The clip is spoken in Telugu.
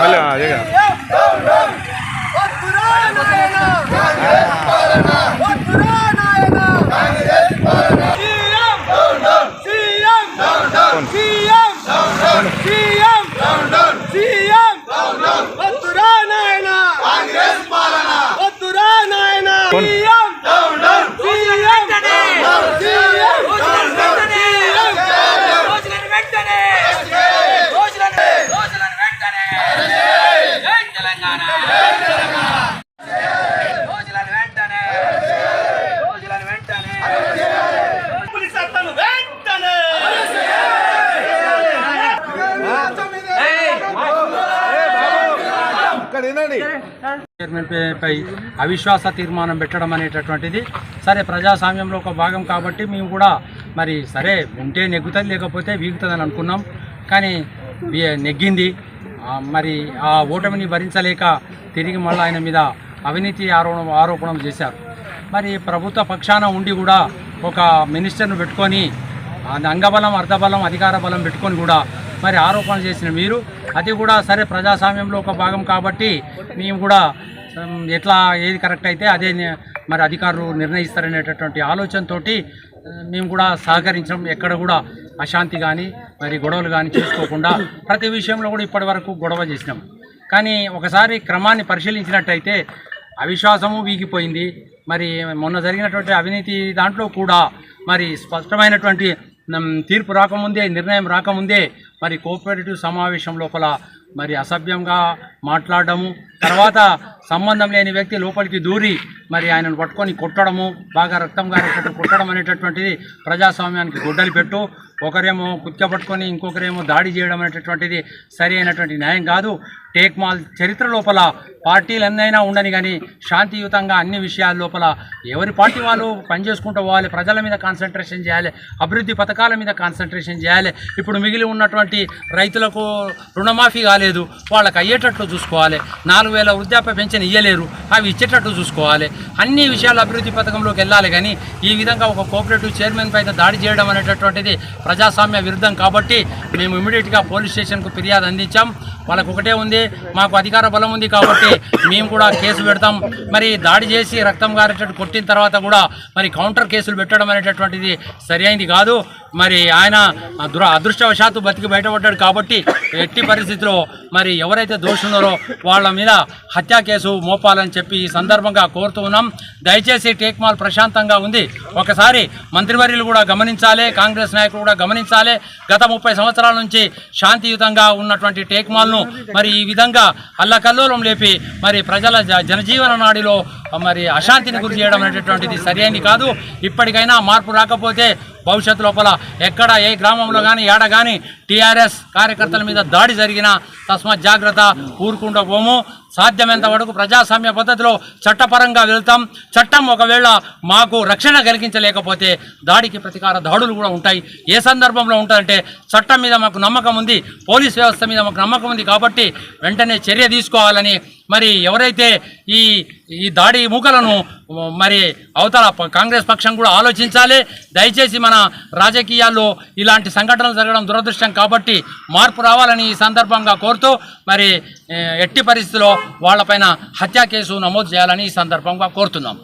ભલે હા જગ્યા చైర్మన్ పై- అవిశ్వాస తీర్మానం పెట్టడం అనేటటువంటిది. సరే ప్రజాస్వామ్యంలో ఒక భాగం కాబట్టి మేము కూడా మరి సరే ఉంటే నెగ్గుతుంది లేకపోతే వీగుతుందని అనుకున్నాం. కానీ నెగ్గింది. మరి ఆ ఓటమిని భరించలేక తిరిగి మళ్ళీ ఆయన మీద అవినీతి ఆరోపణ ఆరోపణం చేశారు. మరి ప్రభుత్వ పక్షాన ఉండి కూడా ఒక మినిస్టర్ను పెట్టుకొని అంగబలం అర్ధబలం అధికార బలం పెట్టుకొని కూడా మరి ఆరోపణ చేసిన మీరు అది కూడా సరే ప్రజాస్వామ్యంలో ఒక భాగం కాబట్టి మేము కూడా ఎట్లా ఏది కరెక్ట్ అయితే అదే మరి అధికారులు నిర్ణయిస్తారనేటటువంటి ఆలోచనతో మేము కూడా సహకరించడం ఎక్కడ కూడా అశాంతి కానీ మరి గొడవలు కానీ చేసుకోకుండా ప్రతి విషయంలో కూడా ఇప్పటి వరకు గొడవ చేసినాం. కానీ ఒకసారి క్రమాన్ని పరిశీలించినట్టయితే అవిశ్వాసము వీగిపోయింది. మరి మొన్న జరిగినటువంటి అవినీతి దాంట్లో కూడా మరి స్పష్టమైనటువంటి తీర్పు రాకముందే నిర్ణయం రాకముందే మరి కోఆపరేటివ్ సమావేశం లోపల మరి అసభ్యంగా మాట్లాడడము తర్వాత సంబంధం లేని వ్యక్తి లోపలికి దూరి మరి ఆయనను పట్టుకొని కొట్టడము బాగా రక్తం గారేటట్టు కొట్టడం అనేటటువంటిది ప్రజాస్వామ్యానికి గొడ్డలి పెట్టు ఒకరేమో కుత్క పట్టుకొని ఇంకొకరేమో దాడి చేయడం అనేటటువంటిది సరి అయినటువంటి న్యాయం కాదు. టేక్ మాల్ చరిత్ర లోపల పార్టీలు ఎన్నైనా ఉండని కానీ శాంతియుతంగా అన్ని విషయాల లోపల ఎవరి పార్టీ వాళ్ళు పనిచేసుకుంటూ పోవాలి ప్రజల మీద కాన్సన్ట్రేషన్ చేయాలి అభివృద్ధి పథకాల మీద కాన్సన్ట్రేషన్ చేయాలి. ఇప్పుడు మిగిలి ఉన్నటువంటి రైతులకు రుణమాఫీ కాలేదు వాళ్ళకి అయ్యేటట్లు చూసుకోవాలి. నాలుగు వేల వృద్ధాప్య పెన్షన్ ఇయ్యలేరు అవి ఇచ్చేటట్టు చూసుకోవాలి. అన్ని విషయాలు అభివృద్ధి పథకంలోకి వెళ్ళాలి కానీ ఈ విధంగా ఒక కోఆపరేటివ్ చైర్మన్ పైన దాడి చేయడం అనేటటువంటిది ప్రజాస్వామ్య విరుద్ధం కాబట్టి మేము ఇమీడియట్గా పోలీస్ స్టేషన్కు ఫిర్యాదు అందించాం. వాళ్ళకు ఒకటే ఉంది మాకు అధికార బలం ఉంది కాబట్టి మేము కూడా కేసు పెడతాం. మరి దాడి చేసి రక్తం గారేటట్టు కొట్టిన తర్వాత కూడా మరి కౌంటర్ కేసులు పెట్టడం అనేటటువంటిది సరి కాదు. మరి ఆయన దుర అదృష్టవశాత్తు బతికి బయటపడ్డాడు కాబట్టి ఎట్టి పరిస్థితిలో మరి ఎవరైతే దోషున్నారో వాళ్ళ మీద హత్యా కేసు మోపాలని చెప్పి ఈ సందర్భంగా కోరుతూ ఉన్నాం. దయచేసి టేక్మాల్ ప్రశాంతంగా ఉంది. ఒకసారి మంత్రివర్యులు కూడా గమనించాలి కాంగ్రెస్ నాయకులు కూడా గమనించాలి. గత ముప్పై సంవత్సరాల నుంచి శాంతియుతంగా ఉన్నటువంటి టేక్మాల్ను మరి ఈ విధంగా అల్లకల్లోలం లేపి మరి ప్రజల జ- జనజీవన నాడిలో మరి అశాంతిని గురి చేయడం అనేటటువంటిది సరైనది కాదు. ఇప్పటికైనా మార్పు రాకపోతే భవిష్యత్తు లోపల ఎక్కడ ఏ గ్రామంలో కానీ ఏడ కానీ టీఆర్ఎస్ కార్యకర్తల మీద దాడి జరిగినా తస్మాత్ జాగ్రత్త ఊరుకుంటూ పోము సాధ్యమైనంత వరకు ప్రజాస్వామ్య పద్ధతిలో చట్టపరంగా వెళ్తాం. చట్టం ఒకవేళ మాకు రక్షణ కలిగించలేకపోతే దాడికి ప్రతీకార దాడులు కూడా ఉంటాయి. ఏ సందర్భంలో ఉంటుందంటే చట్టం మీద మాకు నమ్మకం ఉంది పోలీస్ వ్యవస్థ మీద మాకు నమ్మకం ఉంది కాబట్టి వెంటనే చర్య తీసుకోవాలని మరి ఎవరైతే ఈ ఈ దాడి మూకలను మరి అవతల కాంగ్రెస్ పక్షం కూడా ఆలోచించాలి. దయచేసి మన రాజకీయాల్లో ఇలాంటి సంఘటనలు జరగడం దురదృష్టం కాబట్టి మార్పు రావాలని ఈ సందర్భంగా కోరుతూ మరి ఎట్టి పరిస్థితిలో వాళ్ళపైన హత్యా కేసు నమోదు చేయాలని ఈ సందర్భంగా కోరుతున్నాం.